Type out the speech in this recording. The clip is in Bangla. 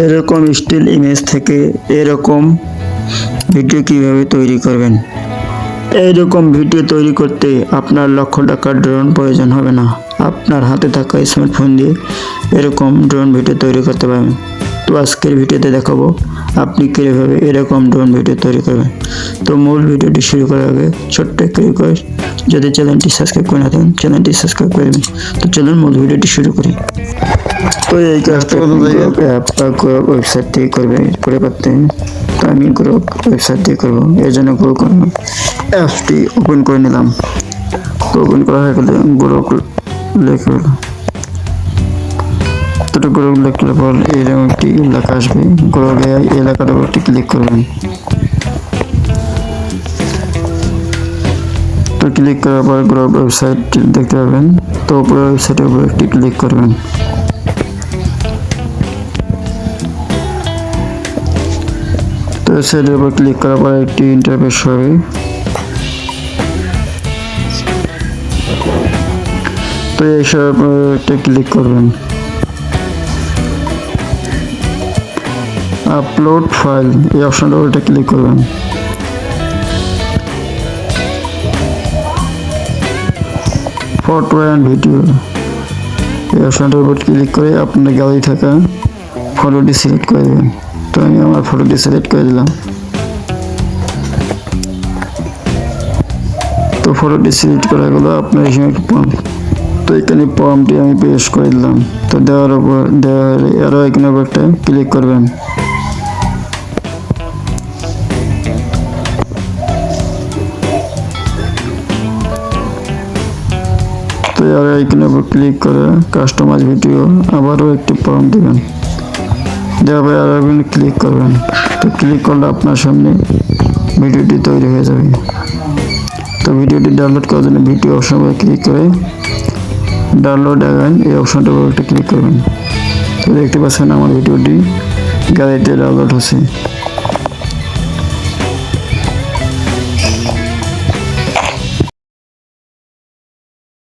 এরকম স্টিল ইমেজ থেকে এরকম ভিডিও কীভাবে তৈরি করবেন? এইরকম ভিডিও তৈরি করতে আপনার লক্ষ টাকার ড্রোন প্রয়োজন হবে না। আপনার হাতে থাকা স্মার্টফোন দিয়ে এরকম ড্রোন ভিডিও তৈরি করতে পারবেন। তো আজকের ভিডিওতে দেখাবো আপনি কীভাবে এরকম ড্রোন ভিডিও তৈরি করবেন। তো মূল ভিডিওটি শুরু করার আগে ছোট্ট একটা রিকোয়েস্ট যদি চ্যানেলটি সাবস্ক্রাইব করে না থাকেন চ্যানেলটি সাবস্ক্রাইব করে দিন তো চলুন মূল ভিডিওটি শুরু করি। তো এই কাজটা গ্রুপ ওয়েবসাইট থেকে করবে করে করতে তো আমি গ্রুপ ওয়েবসাইট দিয়ে করব। এর জন্য গ্রুপ অ্যাপসটি ওপেন করে নিলাম। তো ওপেন করা হয়ে গেলে গ্রুপ লিখে হলো। দুটো গ্রুপ লিখলে পর এরকম একটি লেখা আসবে। গ্রুপে এই লেখাটার উপর একটি ক্লিক করবেন। তো ক্লিক করার পর গ্রুপ ওয়েবসাইট দেখতে পাবেন। তো উপরে ওয়েবসাইটের উপর একটি ক্লিক করবেন। ওয়েবসাইটের উপর ক্লিক করার পর একটি ইন্টারফেস হবে। তো এইসব একটা ক্লিক করবেন। আপলোড ফাইল এই অপশনটা ওইটা ক্লিক করবেন। ফটো অ্যান্ড ভিডিও এই অপশনটার উপর ক্লিক করে আপনার গ্যালারি থাকা। ফটোটি সিলেক্ট করে দেবেন। তো আমি আমার ফটোটি সিলেক্ট করে দিলাম। তো ফটোটি সিলেক্ট করা গেলো, আপনার এখানে একটা ফর্ম তো এখানে ফর্মটি আমি পেস্ট করে দিলাম। তো দেওয়ার উপর দেওয়া হলে আরও এখানে একটা ক্লিক করবেন। তো আর এখানে ক্লিক করে কাস্টমাইজ ভিডিও আবারও একটি ফর্ম দেবেন। আরও এখানে ক্লিক করবেন। তো ক্লিক করলে আপনার সামনে ভিডিওটি তৈরি হয়ে যাবে। তো ভিডিওটি ডাউনলোড করার জন্য ভিডিও অপশন ক্লিক করে ডাউনলোড অ্যাগান এই অপশনটার উপর একটা ক্লিক করবেন। তো দেখতে পাচ্ছেন আমার ভিডিওটি গ্যালারিতে ডাউনলোড হচ্ছে।